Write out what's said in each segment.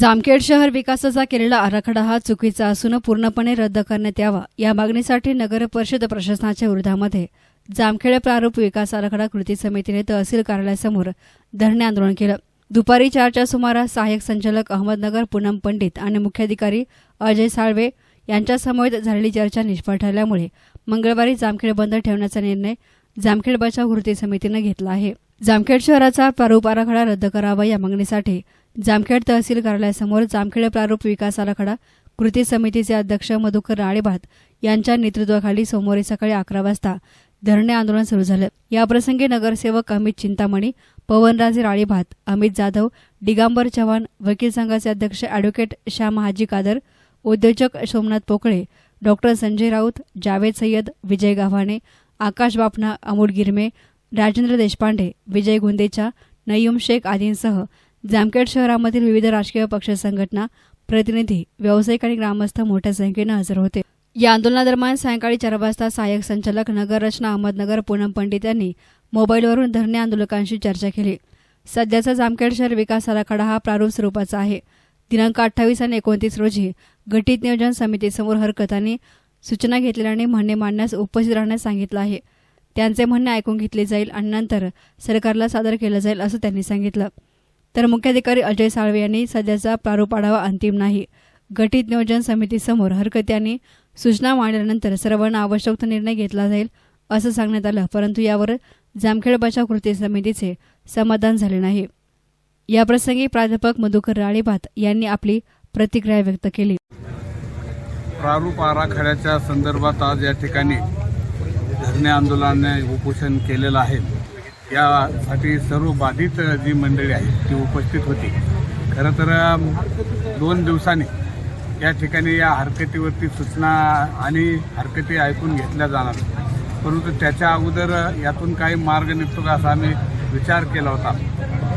जामखेड शहर विकासाचा केलेला आराखडा हा चुकीचा असून पूर्णपणे रद्द करण्यात यावा या मागणीसाठी नगर परिषद प्रशासनाच्या विरोधामध्ये जामखेड प्रारूप विकास आराखडा कृती समितीने तहसील कार्यालयासमोर धरणे आंदोलन केलं. दुपारी चारच्या सुमारास सहाय्यक संचालक अहमदनगर पूनम पंडित आणि मुख्याधिकारी अजय साळवे यांच्यासमवेत झालेली चर्चा निष्फळ ठरल्यामुळे मंगळवारी जामखेड बंद ठेवण्याचा निर्णय जामखेड बचाव कृती समितीनं घेतला आहे. जामखेड शहराचा प्रारूप आराखडा रद्द करावा या मागणीसाठी जामखेड तहसील कार्यालयासमोर जामखेड प्रारूप विकास आराखडा कृती समितीचे अध्यक्ष मधुकर राळेभात यांच्या नेतृत्वाखाली सोमवारी सकाळी अकरा वाजता धरणे आंदोलन सुरू झालं. याप्रसंगी नगरसेवक अमित चिंतामणी पवनराजे राळेभात अमित जाधव दिगांबर चव्हाण वकील संघाचे अध्यक्ष अॅडव्होकेट श्याम हाजी कादर उद्योजक सोमनाथ पोकळे डॉक्टर संजय राऊत जावेद सय्यद विजय गाव्हाणे आकाश बापना अमोल गिरमे राजेंद्र देशपांडे विजय गुंदेचा नय्यूम शेख आदींसह जामखेड शहरामधील विविध राजकीय पक्ष संघटना प्रतिनिधी व्यावसायिक आणि ग्रामस्थ मोठ्या संख्येनं हजर होते. या आंदोलनादरम्यान सायंकाळी चार वाजता सहाय्यक संचालक नगररचना अहमदनगर पूनम पंडित यांनी मोबाईलवरून धरणे आंदोलकांशी चर्चा केली. सध्याचा जामखेड शहर विकास आराखडा हा प्रारूप स्वरूपाचा आहे. दिनांक अठ्ठावीस आणि एकोणतीस रोजी गटित नियोजन समितीसमोर हरकतांनी सूचना घेतलेल्याने म्हणणे मांडण्यास उपस्थित राहण्यास सांगितलं आहे. त्यांचे म्हणणे ऐकून घेतले जाईल आणि नंतर सरकारला सादर केलं जाईल असं त्यांनी सांगितलं. तर मुख्याधिकारी अजय साळवे यांनी सध्याचा प्रारूप आढावा अंतिम नाही. गटित नियोजन समितीसमोर हरकत यांनी सूचना मांडल्यानंतर सर्वांना आवश्यक तो निर्णय घेतला जाईल असं सांगण्यात आलं परंतु यावर जामखेड बचाव कृती समितीचे समाधान झाले नाही. याप्रसंगी प्राध्यापक मधुकर राळेभात यांनी आपली प्रतिक्रिया व्यक्त केली. प्रारूप आराखड्याच्या संदर्भात आज या ठिकाणी धरणे आंदोलनाने उपोषण केलेलं आहे. यासाठी सर्व बाधित जी मंडळी आहेत ती उपस्थित होती. खरं तर दोन दिवसांनी या ठिकाणी या हरकतीवरती सूचना आणि हरकती ऐकून घेतल्या जाणार. परंतु त्याच्या अगोदर यातून काही मार्ग निघतो का असा आम्ही विचार केला होता.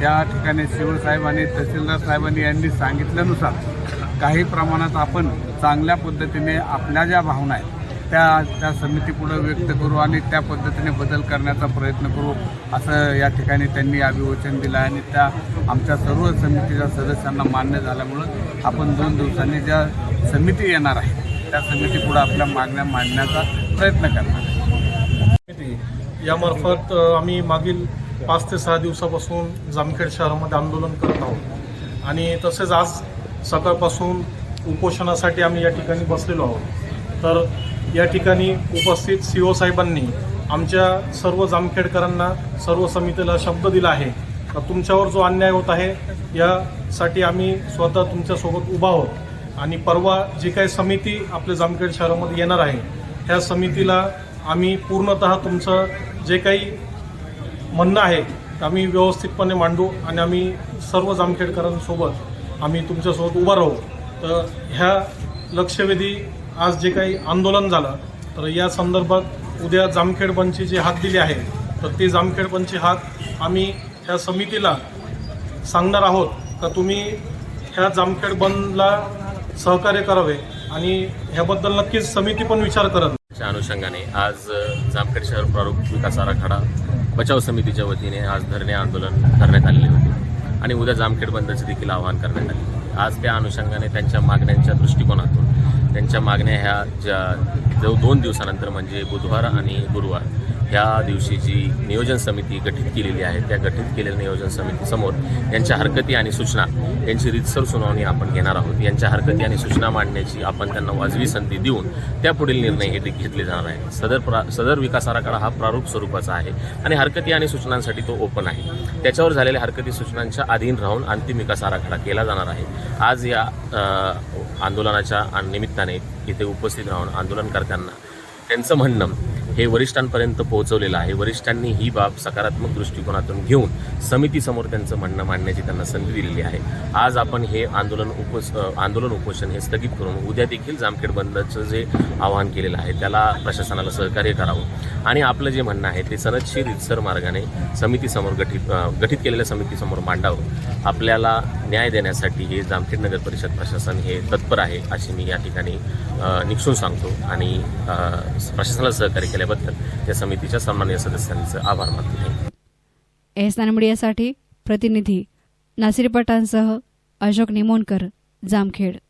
या ठिकाणी शिवसाहेबांनी तहसीलदार साहेबांनी यांनी सांगितल्यानुसार काही प्रमाणात आपण चांगल्या पद्धतीने आपल्या ज्या भावना आहेत त्या त्या समितीपुढं व्यक्त करू आणि त्या पद्धतीने बदल करण्याचा प्रयत्न करू असं या ठिकाणी त्यांनी अभिवचन दिलं आहे आणि त्या आमच्या सर्व समितीच्या सदस्यांना मान्य झाल्यामुळं आपण दोन दिवसांनी ज्या समिती येणार आहे त्या समितीपुढं आपल्या मागण्या मांडण्याचा प्रयत्न करणार आहे. यामार्फत आम्ही मागील पाच ते सहा दिवसापासून जामखेड शहरामध्ये आंदोलन करत आहोत आणि तसेच आज सकाळपासून उपोषणासाठी आम्ही या ठिकाणी बसलेलो आहोत तर या ठिकाणी उपस्थित सी ओ साहेबांनी आमच्या सर्व जामखेडकरांना सर्व समितीला शब्द दिला आहे. तर तुमच्यावर जो अन्याय होत आहे यासाठी आम्ही स्वतः तुमच्यासोबत उभा आहोत. आणि परवा जी काही समिती आपल्या जामखेड शहरामध्ये येणार आहे ह्या समितीला आम्ही पूर्णतः तुमचं जे काही म्हणणं आहे आम्ही व्यवस्थितपणे मांडू आणि आम्ही सर्व जामखेडकरांसोबत आम्ही तुमच्यासोबत उभा राहू. तर ह्या लक्षवेधी आज जे काही आंदोलन झालं तर या संदर्भात उद्या जामखेड पंची जी हात दिली आहे तर ती जामखेड पंची हात आम्ही ह्या समितीला सांगणार आहोत का तुम्ही ह्या जामखेड बंदला सहकार्य करावे आणि ह्याबद्दल नक्कीच समिती पण विचार करत अनुषंगाने आज जामखेड शहर प्रारूप विकास आराखडा बचाव समितीच्या वतीने आज धरणे आंदोलन करण्यात आलेले होते. आणि उद्या जामखेड बंदचे देखील आवाहन करण्यात आले आज त्या अनुषंगाने त्यांच्या मागण्यांच्या दृष्टिकोनातून त्यांच्या मागण्या ह्या ज्या जो दोन दिवसानंतर म्हणजे बुधवार आणि गुरुवार ह्या दिवशी जी नियोजन समिती गठीत केलेली आहे त्या गठीत केलेल्या नियोजन समितीसमोर यांच्या हरकती आणि सूचना यांची रीतसर सुनावणी आपण घेणार आहोत. यांच्या हरकती आणि सूचना मांडण्याची आपण त्यांना वाजवी संधी देऊन त्या पुढील निर्णय हे घेतले जाणार आहे सदर प्रा सदर विकास आराखडा हा प्रारूप स्वरूपाचा आहे आणि हरकती आणि सूचनांसाठी तो ओपन आहे. त्याच्यावर झालेल्या हरकती सूचनांच्या अधीन राहून अंतिम विकास आराखडा केला जाणार आहे. आज या आंदोलनाच्या निमित्ताने इथे उपस्थित राहून आंदोलनकर्त्यांना त्यांचं म्हणणं हे वरिष्ठांपर्यंत पोहोचवलेलं आहे. वरिष्ठांनी ही बाब सकारात्मक दृष्टिकोनातून घेऊन समितीसमोर त्यांचं म्हणणं मांडण्याची त्यांना संधी दिलेली आहे. आज आपण हे आंदोलन उपोष आंदोलन उपोषण हे स्थगित करून उद्या देखील जामखेड बंदचं जे आवाहन केलेलं आहे त्याला प्रशासनाला सहकार्य करावं. आणि आपलं जे म्हणणं आहे ते सनदशीर रितसर मार्गाने समितीसमोर गठीत गठित गठीत केलेल्या समितीसमोर मांडावं. आपल्याला न्याय देण्यासाठी हे जामखेड नगर परिषद प्रशासन हे तत्पर आहे अशी मी या ठिकाणी अ, निक्षून सांगतो आणि प्रशासनाला सहकार्य केल्याबद्दल या समितीच्या सन्मान्य सदस्यांचं आभार मानतो. एस नानमडियासाठी प्रतिनिधी नासिर पठाणसह अशोक निमोणकर जामखेड.